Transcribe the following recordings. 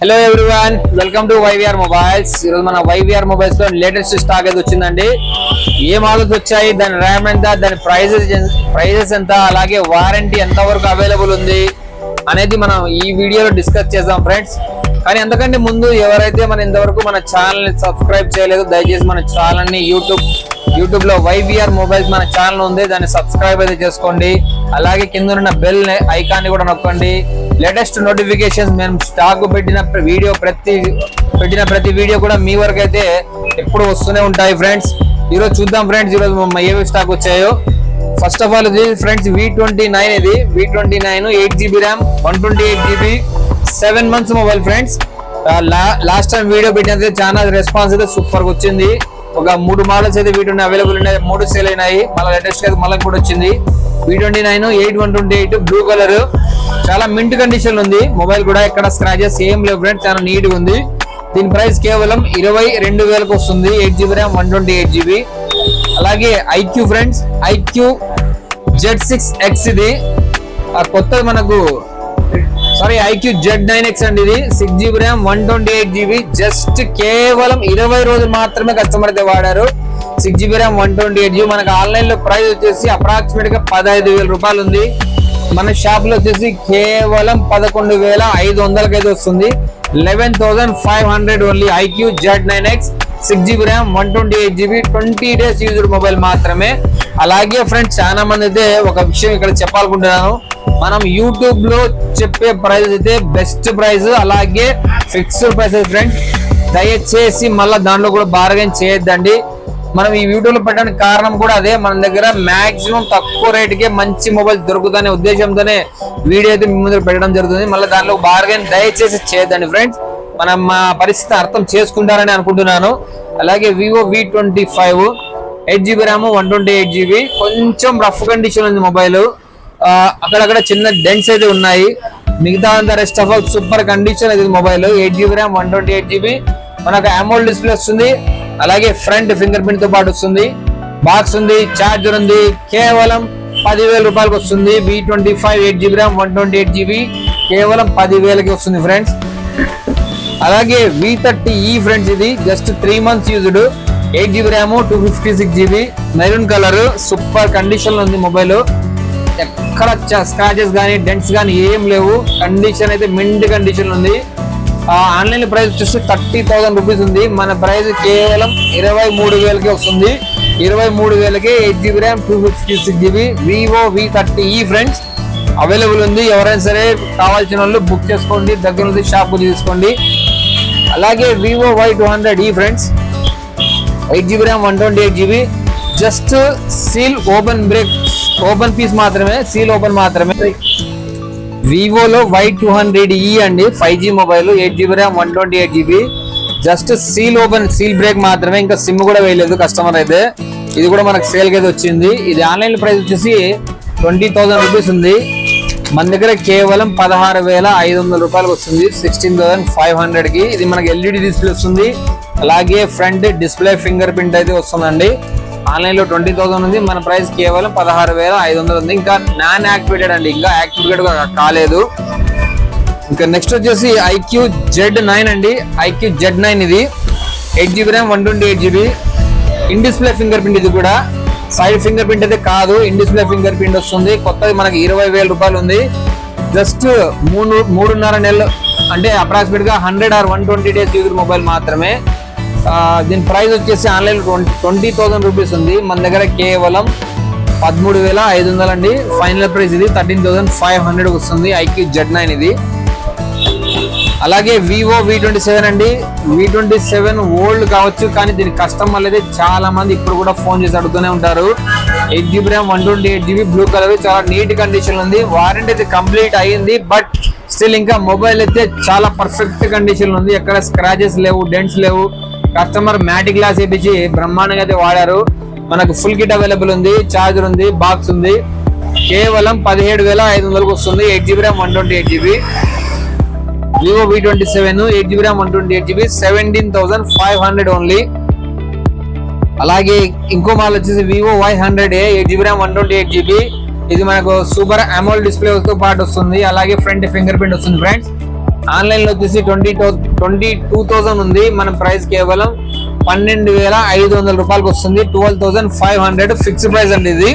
Hello everyone welcome to Y V R mobiles ఈరోజు మన YVR మొబైల్స్లో latest stock అయితే వచ్చిందండి? ఏ మోడల్స్ వచ్చాయి? దాని ర్యామ్ ఎంత? దాని ప్రైజెస్ ప్రైజెస్ ఎంత? అలాగే వారంటీ ఎంత వరకు అవైలబుల్ ఉంది? అనేది మనం ఈ వీడియోలో డిస్కస్ చేద్దాం ఫ్రెండ్స్ కానీ అంతకంటే ముందు ఎవరైతే మన ఇంతవరకు మన ఛానల్ని సబ్స్క్రైబ్ చేయలేదు దయచేసి మన ఛానల్ని యూట్యూబ్ యూట్యూబ్లో వైవిఆర్ మొబైల్స్ మన ఛానల్ ఉంది దాన్ని సబ్స్క్రైబ్ అయితే చేసుకోండి. అలాగే కింద ఉన్న బెల్ ఐకాన్ని కూడా నొక్కండి. లేటెస్ట్ నోటిఫికేషన్స్ మేము స్టాక్ పెట్టిన వీడియో ప్రతి పెట్టిన ప్రతి వీడియో కూడా మీ వరకు అయితే ఎప్పుడు వస్తూనే ఉంటాయి ఫ్రెండ్స్ ఈరోజు చూద్దాం ఫ్రెండ్స్ ఈరోజు ఏవి స్టాక్ వచ్చాయో. ఫస్ట్ ఆఫ్ ఆల్ ఇది ఫ్రెండ్స్ వి ట్వంటీ నైన్ ఇది V twenty nine eight GB RAM one twenty eight GB seven months mobile friends last time video పెట్టినది చాలా రెస్పాన్స్ అయితే సూపర్గా వచ్చింది. ఒక మూడు మోడల్స్ అయితే వీటి అవైలబుల్ ఉన్నాయి మూడు సేల్ అయినాయి. మళ్ళీ లేటెస్ట్ అయితే మళ్ళీ కూడా వచ్చింది. V twenty nine eight one twenty eight blue colour చాలా మింట్ కండిషన్ ఉంది. మొబైల్ కూడా ఎక్కడ స్క్రాచెస్ ఏం లేవు ఫ్రెండ్స్ చాలా నీట్గా ఉంది. దీని ప్రైస్ కేవలం ఇరవై రెండు వేలకు వస్తుంది. Eight GB RAM one twenty eight GB అలాగే iQOO friends iQOO Z six X ఇది. ఆ కొత్తది మనకు sorry iQOO Z nine X అండి ఇది. Six GB RAM one twenty eight GB just కేవలం ఇరవై రోజులు మాత్రమే కస్టమర్ అయితే వాడారు. Six GB RAM one twenty eight GB. మనకు ఆన్లైన్లో ప్రైస్ వచ్చేసి అప్రాక్సిమేట్గా పదహైదు వేల రూపాయలు ఉంది. మన షాప్లో వచ్చేసి కేవలం పదకొండు వేల ఐదు వందలకి అయితే వస్తుంది. Eleven thousand five hundred only iQOO Z nine X six GB RAM one twenty eight GB twenty days used mobile మాత్రమే. అలాగే ఫ్రెండ్స్ చాలా మంది అయితే ఒక విషయం ఇక్కడ చెప్పాలనుకుంటున్నాను. మనం యూట్యూబ్లో చెప్పే ప్రైస్ అయితే బెస్ట్ ప్రైస్ అలాగే ఫిక్స్డ్ ప్రైస్ ఫ్రెండ్స్. దయచేసి మళ్ళీ దాంట్లో కూడా బార్గెన్ చేయొద్దండి. మనం ఈ వీడియోలో పెట్టడానికి కారణం కూడా అదే. మన దగ్గర మాక్సిమం తక్కువ రేటుకే మంచి మొబైల్ దొరుకుతుందనే ఉద్దేశంతోనే వీడియో అయితే మీ ముందు పెట్టడం జరుగుతుంది. మళ్ళీ దాంట్లో బార్గెన్ దయచేసి చేయొద్దండి ఫ్రెండ్స్ మనం మా పరిస్థితి అర్థం చేసుకుంటారని అనుకుంటున్నాను. అలాగే vivo V twenty five eight GB RAM one twenty eight GB కొంచెం రఫ్ కండిషన్ ఉంది మొబైల్ అక్కడక్కడ చిన్న డెంట్స్ అయితే ఉన్నాయి. మిగతా అంతా rest of all super condition ఇది mobile eight GB RAM one twenty eight GB మనకు అమోల్ డిస్ప్లే వస్తుంది. అలాగే ఫ్రంట్ ఫింగర్ ప్రింట్తో పాటు వస్తుంది. బాక్స్ ఉంది చార్జర్ ఉంది కేవలం పదివేల రూపాయలకు వస్తుంది. V twenty five eight GB RAM one twenty eight GB కేవలం పదివేలకి వస్తుంది ఫ్రెండ్స్. అలాగే వి థర్టీ ఈ ఫ్రెండ్స్ ఇది just three months used eight GB RAM two fifty six GB. Maroon colour super కండిషన్లో ఉంది మొబైల్ ఎక్కడ స్క్రాచెస్ కానీ dents కానీ ఏం లేవు. కండిషన్ అయితే మింట్ కండిషన్ ఉంది. ఆన్లైన్ ప్రైస్ వచ్చేసి థర్టీ థౌసండ్ రూపీస్ ఉంది. మన ప్రైస్ కేవలం ఇరవై మూడు వేలకి వస్తుంది. ఇరవై మూడు వేలకి eight GB RAM two fifty six GB vivo V thirty E friends available ఉంది. ఎవరైనా సరే కావాల్సిన వాళ్ళు బుక్ చేసుకోండి. దగ్గర నుంచి షాప్ తీసుకోండి అలాగే vivo Y two hundred E friends eight GB RAM one twenty eight GB. Just seal open break open piece మాత్రమే సీల్ ఓపెన్ మాత్రమే. వివోలో వై టూ హండ్రెడ్ ఈ అండి. Five G mobile eight GB RAM one twenty eight GB just seal open seal break మాత్రమే. ఇంకా SIM కూడా వేయలేదు customer అయితే. ఇది కూడా మనకు సేల్ అయితే వచ్చింది. ఇది ఆన్లైన్ ప్రైస్ వచ్చేసి ట్వంటీ థౌసండ్ రూపీస్ ఉంది. మన దగ్గర కేవలం పదహారు వేల ఐదు వందల రూపాయలకు వస్తుంది. సిక్స్టీన్ థౌసండ్ ఫైవ్ హండ్రెడ్కి ఇది మనకి ఎల్ఈడి డిస్ప్లే వస్తుంది. అలాగే ఫ్రంట్ డిస్ప్లే ఫింగర్ ప్రింట్ అయితే వస్తుందండి. ఆన్లైన్లో ట్వంటీ థౌసండ్ ఉంది. మన ప్రైస్ కేవలం పదహారు వేల ఐదు వందలు ఉంది. ఇంకా నాన్ యాక్టివేటెడ్ అండి. ఇంకా యాక్టివేటెడ్ కాలేదు. ఇంకా నెక్స్ట్ వచ్చేసి ఐక్యూ జెడ్ నైన్ అండి. ఐక్యూ జెడ్ నైన్ ఇది. Eight GB RAM one twenty eight GB. In display finger print ఇది కూడా. సైడ్ ఫింగర్ ప్రింట్ అయితే కాదు. ఇన్ డిస్ప్లే ఫింగర్ ప్రింట్ వస్తుంది. కొత్తది మనకి ఇరవై వేల రూపాయలు ఉంది. జస్ట్ మూడు మూడున్నర నెలలు అంటే అప్రాక్సిమేట్గా hundred or one twenty days use mobile మాత్రమే. దీని ప్రైస్ వచ్చేసి ఆన్లైన్ ట్వంటీ థౌసండ్ రూపీస్ ఉంది. మన దగ్గర కేవలం పదమూడు వేల ఐదు వందలు అండి. ఫైనల్ ప్రైస్ ఇది థర్టీన్ థౌసండ్ ఫైవ్ హండ్రెడ్ వస్తుంది. ఐక్యూ జెడ్ నైన్ ఇది. అలాగే వివో వి ట్వంటీ సెవెన్ అండి. వి ట్వంటీ సెవెన్ ఓల్డ్ కావచ్చు కానీ దీని కస్టమర్లు అయితే చాలా మంది ఇప్పుడు కూడా ఫోన్ చేసి అడుగుతూనే ఉంటారు. Eight GB RAM one twenty eight GB blue colour చాలా నీట్ కండిషన్ ఉంది. వారంటీ అయితే కంప్లీట్ అయ్యింది బట్ స్టిల్ ఇంకా మొబైల్ అయితే చాలా పర్ఫెక్ట్ కండిషన్ ఉంది. ఎక్కడ స్క్రాచెస్ లేవు డెంట్స్ లేవు. కస్టమర్ మ్యాటి గ్లాస్ వేపించి బ్రహ్మాండంగా అయితే వాడారు. మనకు ఫుల్ కిట్ అవైలబుల్ ఉంది చార్జర్ ఉంది బాక్స్ ఉంది. కేవలం పదిహేడు వేల ఐదు వందలకు వస్తుంది eight GB RAM one twenty eight GB. Vivo V twenty seven eight GB RAM one twenty eight GB seventeen thousand five hundred only అలాగే ఇంకో మాల్ వచ్చేసి vivo Y hundred A eight GB RAM one twenty eight GB. ఇది మనకు super AMOLED display తో పాటు వస్తుంది. అలాగే ఫ్రంట్ ఫింగర్ ప్రింట్ వస్తుంది ఫ్రెండ్స్ ఆన్లైన్లో వచ్చేసి ట్వంటీ ట్వంటీ టూ థౌసండ్ ఉంది. మన ప్రైస్ కేవలం పన్నెండు వేల ఐదు వందల రూపాయలకి వస్తుంది. Twelve thousand five hundred fix price అండి ఇది.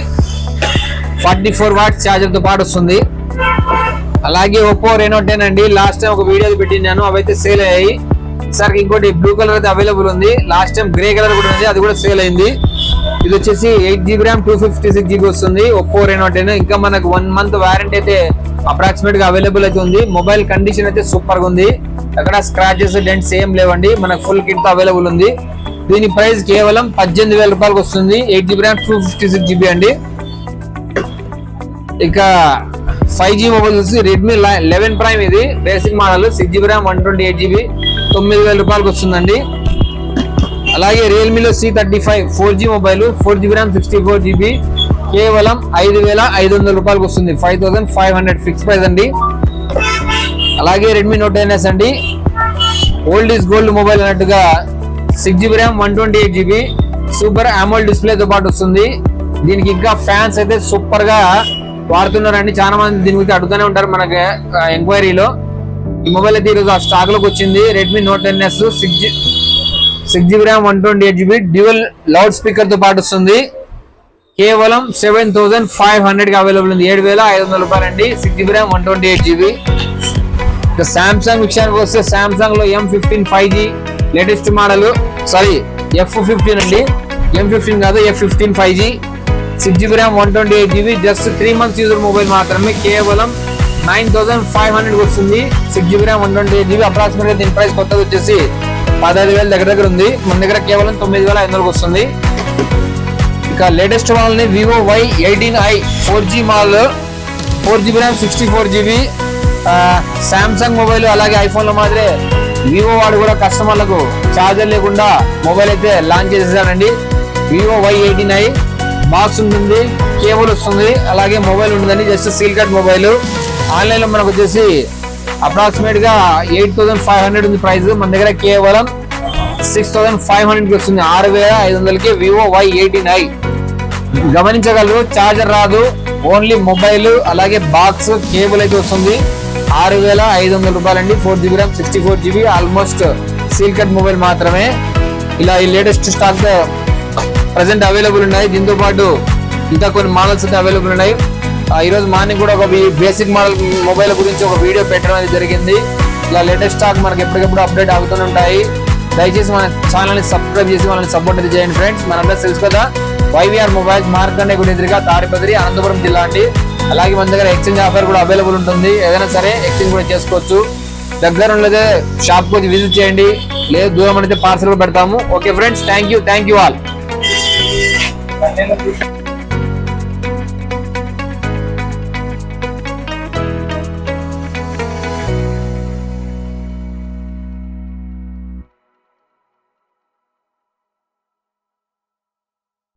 ఫార్టీ ఫోర్ వాట్ ఛార్జర్తో పాటు వస్తుంది. అలాగే ఒప్పో రెనో టెన్ అండి. లాస్ట్ టైం ఒక వీడియో పెట్టినాను అవైతే సేల్ అయ్యాయి. సార్ ఇంకోటి బ్లూ కలర్ అయితే అవైలబుల్ ఉంది. లాస్ట్ టైం గ్రే కలర్ కూడా ఉంది. అది కూడా సేల్ అయింది. ఇది వచ్చేసి eight GB RAM two fifty six GB వస్తుంది. Oppo Reno ten. ఇంకా మనకు వన్ మంత్ వారంటీ అయితే అప్రాక్సిమేట్గా అవైలబుల్ అయితే ఉంది. మొబైల్ కండిషన్ అయితే సూపర్గా ఉంది. అక్కడ స్క్రాచెస్ డెంట్స్ ఏం లేవండి. మనకు ఫుల్ కిట్ అవైలబుల్ ఉంది. దీని ప్రైస్ కేవలం పద్దెనిమిది వేల రూపాయలకు వస్తుంది. Eight GB RAM two fifty six GB అండి. ఇక ఫైవ్ జీ మొబైల్ వచ్చి రెడ్మీ లెవెన్ ప్రైమ్ ఇది. Basic model six GB RAM one twenty eight GB తొమ్మిది వేల రూపాయలకు వస్తుందండి. అలాగే రియల్మీలో C thirty five four G mobile four GB RAM sixty four GB కేవలం ఐదు వేల ఐదు వందల రూపాయలకు వస్తుంది. Five thousand five hundred fix price అండి. అలాగే రెడ్మీ నోట్ ఎన్ఎస్ అండి. ఓల్డ్ ఈస్ గోల్డ్ మొబైల్ అన్నట్టుగా six GB RAM one twenty eight GB super AMOLED డిస్ప్లేతో పాటు వస్తుంది. దీనికి ఇంకా ఫ్యాన్స్ అయితే సూపర్గా వాడుతున్నారండి. చాలా మంది దీని గురించి అడుగుతూనే ఉంటారు మనకి ఎంక్వైరీలో ఈ మొబైల్ అయితే ఈరోజు ఆ స్టాక్లోకి వచ్చింది. Redmi Note N S six G six GB RAM one twenty eight GB dual loud స్పీకర్తో పాటు వస్తుంది. కేవలం సెవెన్ థౌసండ్ ఫైవ్ హండ్రెడ్కి అవైలబుల్ ఉంది. ఏడు వేల ఐదు వందల రూపాయలు అండి six GB RAM one twenty eight GB. ఇక సామ్సంగ్ విషయానికి వస్తే సామ్సంగ్లో M fifteen five G latest model sorry F fifteen అండి. ఎం ఫిఫ్టీన్ కాదు F fifteen five G six GB RAM one twenty eight GB. Just three months user mobile మాత్రమే కేవలం nine thousand five hundred వస్తుంది. Six GB RAM one twenty eight GB. అప్రాక్సిమేట్గా దీని price కొత్తది వచ్చేసి పదహైదు వేల దగ్గర దగ్గర ఉంది. మన దగ్గర కేవలం తొమ్మిది వేల ఐదు వందలకు వస్తుంది. ఇక లేటెస్ట్ మోడల్ని vivo Y eighteen i four G model four GB RAM sixty four GB Samsung mobile అలాగే ఐఫోన్లో మాదిరే వివో వాడు కూడా కస్టమర్లకు చార్జర్ లేకుండా మొబైల్ అయితే launch చేసేసాడండి. Vivo Y eighteen i box ఉంటుంది కేబుల్ వస్తుంది అలాగే మొబైల్ ఉంటుందండి జస్ట్ సీల్ కట్ మొబైల్ ఆన్లైన్లో మనకు వచ్చేసి అప్రాక్సిమేట్గా ఎయిట్ థౌసండ్ ఫైవ్ హండ్రెడ్ ఉంది ప్రైస్ మన దగ్గర కేవలం సిక్స్ థౌసండ్ ఫైవ్ హండ్రెడ్కి వస్తుంది. ఆరు వేల ఐదు వందలకి వివో వై ఎయిటీన్ ఐ గమనించగలరు చార్జర్ రాదు ఓన్లీ మొబైల్ అలాగే బాక్స్ కేబుల్ అయితే వస్తుంది. ఆరు వేల ఐదు వందల రూపాయలండి four GB RAM sixty four GB almost seal cut mobile మాత్రమే. ఇలా ఈ లేటెస్ట్ స్టాక్ ప్రజెంట్ అవైలబుల్ ఉన్నాయి. దీంతో పాటు ఇంకా కొన్ని మోడల్స్ అయితే అవైలబుల్ ఉన్నాయి. ఈరోజు మార్నింగ్ కూడా ఒక బేసిక్ మోడల్ మొబైల్ గురించి ఒక వీడియో పెట్టడం అనేది జరిగింది. ఇలా లేటెస్ట్ స్టాక్ మనకి ఎప్పటికప్పుడు అప్డేట్ అవుతూనే ఉంటాయి. దయచేసి మన ఛానల్ని సబ్స్క్రైబ్ చేసి మనల్ని సపోర్ట్ అయితే చేయండి ఫ్రెండ్స్ మనందరూ తెలుసు కదా? వైవిఆర్ మొబైల్స్ మార్కండే గుడి ఎదురుగా తాడిపత్రి అనంతపురం జిల్లా అండి. అలాగే మన దగ్గర ఎక్స్చేంజ్ ఆఫర్ కూడా అవైలబుల్ ఉంటుంది. ఏదైనా సరే ఎక్స్చేంజ్ కూడా చేసుకోవచ్చు. దగ్గర ఉండదే షాప్కి వచ్చి విజిట్ చేయండి. లేదు దూరం అయితే పార్సల్ కూడా పెడతాము. Okay friends thank you thank you all